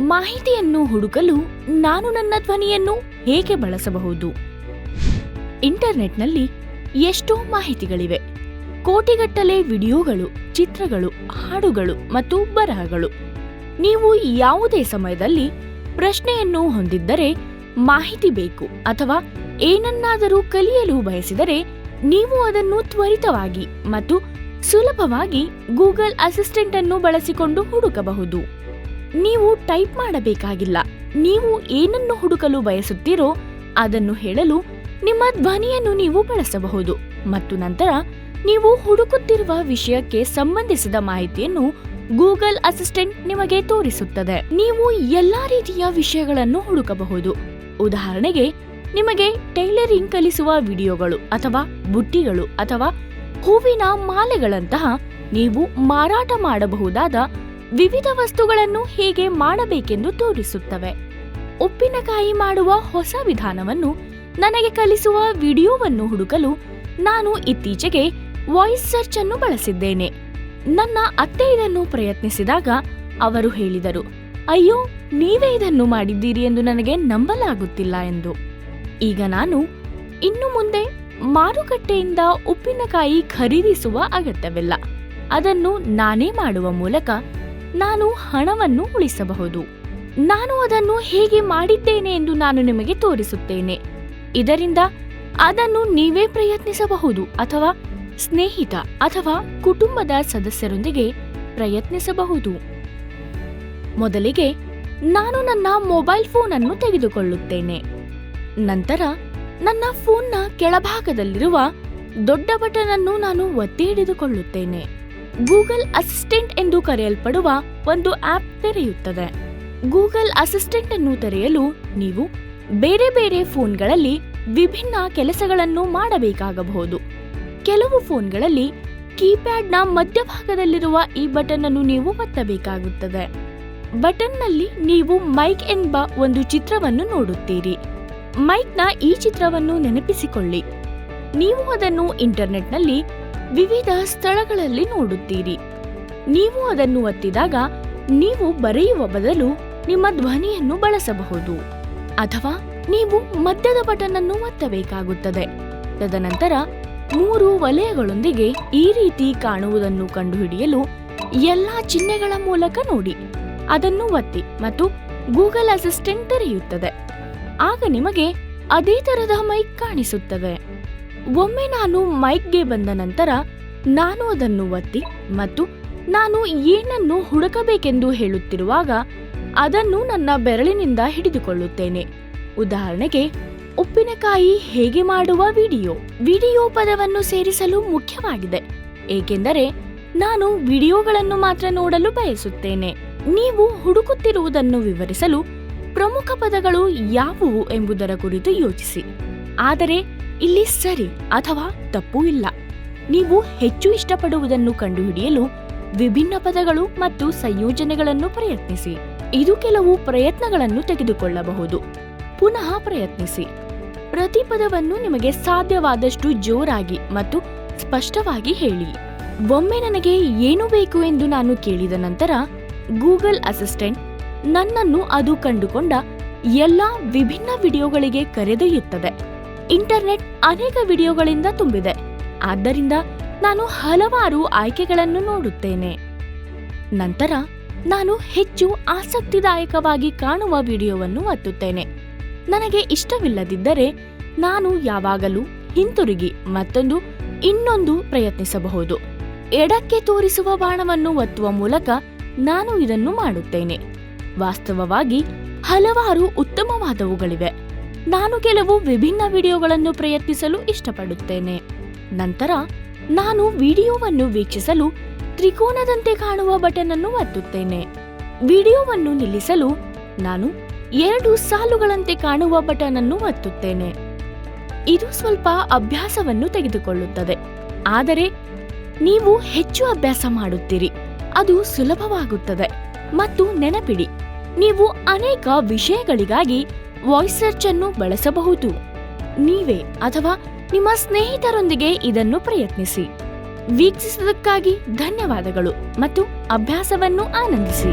ಮಾಹಿತಿಯನ್ನು ಹುಡುಕಲು ನಾನು ನನ್ನ ಧ್ವನಿಯನ್ನು ಹೇಗೆ ಬಳಸಬಹುದು? ಇಂಟರ್ನೆಟ್ನಲ್ಲಿ ಎಷ್ಟೋ ಮಾಹಿತಿಗಳಿವೆ. ಕೋಟಿಗಟ್ಟಲೆ ವಿಡಿಯೋಗಳು, ಚಿತ್ರಗಳು, ಹಾಡುಗಳು ಮತ್ತು ಬರಹಗಳು. ನೀವು ಯಾವುದೇ ಸಮಯದಲ್ಲಿ ಪ್ರಶ್ನೆಯನ್ನು ಹೊಂದಿದ್ದರೆ ಮಾಹಿತಿ ಬೇಕು ಅಥವಾ ಏನನ್ನಾದರೂ ಕಲಿಯಲು ಬಯಸಿದರೆ ನೀವು ಅದನ್ನು ತ್ವರಿತವಾಗಿ ಮತ್ತು ಸುಲಭವಾಗಿ ಗೂಗಲ್ ಅಸಿಸ್ಟೆಂಟ್ ಅನ್ನು ಬಳಸಿಕೊಂಡು ಹುಡುಕಬಹುದು. ನೀವು ಟೈಪ್ ಮಾಡಬೇಕಾಗಿಲ್ಲ. ನೀವು ಏನನ್ನು ಹುಡುಕಲು ಬಯಸುತ್ತೀರೋ ಅದನ್ನು ಹೇಳಲು ನಿಮ್ಮ ಧ್ವನಿಯನ್ನು ನೀವು ಬಳಸಬಹುದು. ಮತ್ತು ನಂತರ ನೀವು ಹುಡುಕುತ್ತಿರುವ ವಿಷಯಕ್ಕೆ ಸಂಬಂಧಿಸಿದ ಮಾಹಿತಿಯನ್ನು ಗೂಗಲ್ ಅಸಿಸ್ಟೆಂಟ್ ನಿಮಗೆ ತೋರಿಸುತ್ತದೆ. ನೀವು ಎಲ್ಲಾ ರೀತಿಯ ವಿಷಯಗಳನ್ನು ಹುಡುಕಬಹುದು. ಉದಾಹರಣೆಗೆ, ನಿಮಗೆ ಟೈಲರಿಂಗ್ ಕಲಿಸುವ ವಿಡಿಯೋಗಳು ಅಥವಾ ಬುಟ್ಟಿಗಳು ಅಥವಾ ಹೂವಿನ ಮಾಲೆಗಳಂತಹ ನೀವು ಮಾರಾಟ ಮಾಡಬಹುದಾದ ವಿವಿಧ ವಸ್ತುಗಳನ್ನು ಹೇಗೆ ಮಾಡಬೇಕೆಂದು ತೋರಿಸುತ್ತವೆ. ಉಪ್ಪಿನಕಾಯಿ ಮಾಡುವ ಹೊಸ ವಿಧಾನವನ್ನು ನನಗೆ ಕಲಿಸುವ ವಿಡಿಯೋವನ್ನು ಹುಡುಕಲು ನಾನು ಇತ್ತೀಚೆಗೆ ವಾಯ್ಸ್ ಸರ್ಚ್ ಅನ್ನು ಬಳಸಿದ್ದೇನೆ. ನನ್ನ ಅತ್ತೆ ಇದನ್ನು ಪ್ರಯತ್ನಿಸಿದಾಗ ಅವರು ಹೇಳಿದರು, ಅಯ್ಯೋ, ನೀವೇ ಇದನ್ನು ಮಾಡಿದ್ದೀರಿ ಎಂದು ನನಗೆ ನಂಬಲಾಗುತ್ತಿಲ್ಲ ಎಂದು. ಈಗ ನಾನು ಇನ್ನು ಮುಂದೆ ಮಾರುಕಟ್ಟೆಯಿಂದ ಉಪ್ಪಿನಕಾಯಿ ಖರೀದಿಸುವ ಅಗತ್ಯವಿಲ್ಲ. ಅದನ್ನು ನಾನೇ ಮಾಡುವ ಮೂಲಕ ನಾನು ಹಣವನ್ನು ಉಳಿಸಬಹುದು. ನಾನು ಅದನ್ನು ಹೇಗೆ ಮಾಡಿದ್ದೇನೆ ಎಂದು ನಾನು ನಿಮಗೆ ತೋರಿಸುತ್ತೇನೆ. ಇದರಿಂದ ಅದನ್ನು ನೀವೇ ಪ್ರಯತ್ನಿಸಬಹುದು ಅಥವಾ ಸ್ನೇಹಿತ ಅಥವಾ ಕುಟುಂಬದ ಸದಸ್ಯರೊಂದಿಗೆ ಪ್ರಯತ್ನಿಸಬಹುದು. ಮೊದಲಿಗೆ ನಾನು ನನ್ನ ಮೊಬೈಲ್ ಫೋನ್ ಅನ್ನು ತೆಗೆದುಕೊಳ್ಳುತ್ತೇನೆ. ನಂತರ ನನ್ನ ಫೋನ್ನ ಕೆಳಭಾಗದಲ್ಲಿರುವ ದೊಡ್ಡ ಬಟನ್ ಅನ್ನು ನಾನು ಒತ್ತಿ ಹಿಡಿದುಕೊಳ್ಳುತ್ತೇನೆ. ಗೂಗಲ್ ಅಸಿಸ್ಟೆಂಟ್ ಎಂದು ಕರೆಯಲ್ಪಡುವ ಒಂದು ಆಪ್ ತೆರೆಯುತ್ತದೆ. ಗೂಗಲ್ ಅಸಿಸ್ಟೆಂಟ್ ಅನ್ನು ತೆರೆಯಲು ನೀವು ಬೇರೆ ಬೇರೆ ಫೋನ್ಗಳಲ್ಲಿ ವಿಭಿನ್ನ ಕೆಲಸಗಳನ್ನು ಮಾಡಬೇಕಾಗಬಹುದು. ಕೆಲವು ಫೋನ್ಗಳಲ್ಲಿ ಕೀಪ್ಯಾಡ್ನ ಮಧ್ಯಭಾಗದಲ್ಲಿರುವ ಈ ಬಟನ್ ಅನ್ನು ನೀವು ಒತ್ತಬೇಕಾಗುತ್ತದೆ. ಬಟನ್ನಲ್ಲಿ ನೀವು ಮೈಕ್ ಎಂಬ ಒಂದು ಚಿತ್ರವನ್ನು ನೋಡುತ್ತೀರಿ. ಮೈಕ್ನ ಈ ಚಿತ್ರವನ್ನು ನೆನಪಿಸಿಕೊಳ್ಳಿ. ನೀವು ಅದನ್ನು ಇಂಟರ್ನೆಟ್ನಲ್ಲಿ ವಿವಿಧ ಸ್ಥಳಗಳಲ್ಲಿ ನೋಡುತ್ತೀರಿ. ನೀವು ಅದನ್ನು ಒತ್ತಿದಾಗ ನೀವು ಬರೆಯುವ ಬದಲು ನಿಮ್ಮ ಧ್ವನಿಯನ್ನು ಬಳಸಬಹುದು. ಅಥವಾ ನೀವು ಮಧ್ಯದ ಬಟನ್ ಅನ್ನು ಒತ್ತಬೇಕಾಗುತ್ತದೆ. ತದನಂತರ ಮೂರು ವಲಯಗಳೊಂದಿಗೆ ಈ ರೀತಿ ಕಾಣುವುದನ್ನು ಕಂಡುಹಿಡಿಯಲು ಎಲ್ಲಾ ಚಿಹ್ನೆಗಳ ಮೂಲಕ ನೋಡಿ. ಅದನ್ನು ಒತ್ತಿ ಮತ್ತು ಗೂಗಲ್ ಅಸಿಸ್ಟೆಂಟ್ ತೆರೆಯುತ್ತದೆ. ಆಗ ನಿಮಗೆ ಅದೇ ತರದ ಮೈಕ್ ಕಾಣಿಸುತ್ತವೆ ಒಮ್ಮೆ ನಾನು ಮೈಕ್ಗೆ ಬಂದ ನಂತರ ನಾನು ಅದನ್ನು ಒತ್ತಿ ಮತ್ತು ನಾನು ಏನನ್ನು ಹುಡುಕಬೇಕೆಂದು ಹೇಳುತ್ತಿರುವಾಗ ಅದನ್ನು ನನ್ನ ಬೆರಳಿನಿಂದ ಹಿಡಿದುಕೊಳ್ಳುತ್ತೇನೆ. ಉದಾಹರಣೆಗೆ, ಉಪ್ಪಿನಕಾಯಿ ಹೇಗೆ ಮಾಡುವ ವಿಡಿಯೋ? ವಿಡಿಯೋ ಪದವನ್ನು ಸೇರಿಸಲು ಮುಖ್ಯವಾಗಿದೆ, ಏಕೆಂದರೆ ನಾನು ವಿಡಿಯೋಗಳನ್ನು ಮಾತ್ರ ನೋಡಲು ಬಯಸುತ್ತೇನೆ. ನೀವು ಹುಡುಕುತ್ತಿರುವುದನ್ನು ವಿವರಿಸಲು ಪ್ರಮುಖ ಪದಗಳು ಯಾವುವು ಎಂಬುದರ ಕುರಿತು ಯೋಚಿಸಿ. ಆದರೆ ಇಲ್ಲಿ ಸರಿ ಅಥವಾ ತಪ್ಪು ಇಲ್ಲ. ನೀವು ಹೆಚ್ಚು ಇಷ್ಟಪಡುವುದನ್ನು ಕಂಡುಹಿಡಿಯಲು ವಿಭಿನ್ನ ಪದಗಳು ಮತ್ತು ಸಂಯೋಜನೆಗಳನ್ನು ಪ್ರಯತ್ನಿಸಿ. ಇದು ಕೆಲವು ಪ್ರಯತ್ನಗಳನ್ನು ತೆಗೆದುಕೊಳ್ಳಬಹುದು. ಪುನಃ ಪ್ರಯತ್ನಿಸಿ. ಪ್ರತಿ ಪದವನ್ನು ನಿಮಗೆ ಸಾಧ್ಯವಾದಷ್ಟು ಜೋರಾಗಿ ಮತ್ತು ಸ್ಪಷ್ಟವಾಗಿ ಹೇಳಿ. ಒಮ್ಮೆ ನನಗೆ ಏನು ಬೇಕು ಎಂದು ನಾನು ಕೇಳಿದ ನಂತರ ಗೂಗಲ್ ಅಸಿಸ್ಟೆಂಟ್ ನನ್ನನ್ನು ಅದು ಕಂಡುಕೊಂಡ ಎಲ್ಲಾ ವಿಭಿನ್ನ ವಿಡಿಯೋಗಳಿಗೆ ಕರೆದೊಯ್ಯುತ್ತದೆ. ಇಂಟರ್ನೆಟ್ ಅನೇಕ ವಿಡಿಯೋಗಳಿಂದ ತುಂಬಿದೆ. ಆದ್ದರಿಂದ ನಾನು ಹಲವಾರು ಆಯ್ಕೆಗಳನ್ನು ನೋಡುತ್ತೇನೆ. ನಂತರ ನಾನು ಹೆಚ್ಚು ಆಸಕ್ತಿದಾಯಕವಾಗಿ ಕಾಣುವ ವಿಡಿಯೋವನ್ನು ಒತ್ತುತ್ತೇನೆ. ನನಗೆ ಇಷ್ಟವಿಲ್ಲದಿದ್ದರೆ ನಾನು ಯಾವಾಗಲೂ ಹಿಂತಿರುಗಿ ಮತ್ತೊಂದು, ಇನ್ನೊಂದು ಪ್ರಯತ್ನಿಸಬಹುದು. ಎಡಕ್ಕೆ ತೋರಿಸುವ ಬಾಣವನ್ನು ಒತ್ತುವ ಮೂಲಕ ನಾನು ಇದನ್ನು ಮಾಡುತ್ತೇನೆ. ವಾಸ್ತವವಾಗಿ ಹಲವಾರು ಉತ್ತಮವಾದವುಗಳಿವೆ. ನಾನು ಕೆಲವು ವಿಭಿನ್ನ ವಿಡಿಯೋಗಳನ್ನು ಪ್ರಯತ್ನಿಸಲು ಇಷ್ಟಪಡುತ್ತೇನೆ. ನಂತರ ನಾನು ವಿಡಿಯೋವನ್ನು ವೀಕ್ಷಿಸಲು ತ್ರಿಕೋನದಂತೆ ಕಾಣುವ ಬಟನ್ ಅನ್ನು ಒತ್ತುತ್ತೇನೆ. ವಿಡಿಯೋವನ್ನು ನಿಲ್ಲಿಸಲು ನಾನು ಎರಡು ಸಾಲುಗಳಂತೆ ಕಾಣುವ ಬಟನ್ ಅನ್ನು ಒತ್ತುತ್ತೇನೆ. ಇದು ಸ್ವಲ್ಪ ಅಭ್ಯಾಸವನ್ನು ತೆಗೆದುಕೊಳ್ಳುತ್ತದೆ. ಆದರೆ ನೀವು ಹೆಚ್ಚು ಅಭ್ಯಾಸ ಮಾಡುತ್ತೀರಿ. ಅದು ಸುಲಭವಾಗುತ್ತದೆ. ಮತ್ತು ನೆನಪಿಡಿ, ನೀವು ಅನೇಕ ವಿಷಯಗಳಿಗಾಗಿ ವಾಯ್ಸ್ ಸರ್ಚ್ ಅನ್ನು ಬಳಸಬಹುದು. ನೀವೇ ಅಥವಾ ನಿಮ್ಮ ಸ್ನೇಹಿತರೊಂದಿಗೆ ಇದನ್ನು ಪ್ರಯತ್ನಿಸಿ. ವೀಕ್ಷಿಸಿದ್ದಕ್ಕಾಗಿ ಧನ್ಯವಾದಗಳು ಮತ್ತು ಅಭ್ಯಾಸವನ್ನು ಆನಂದಿಸಿ.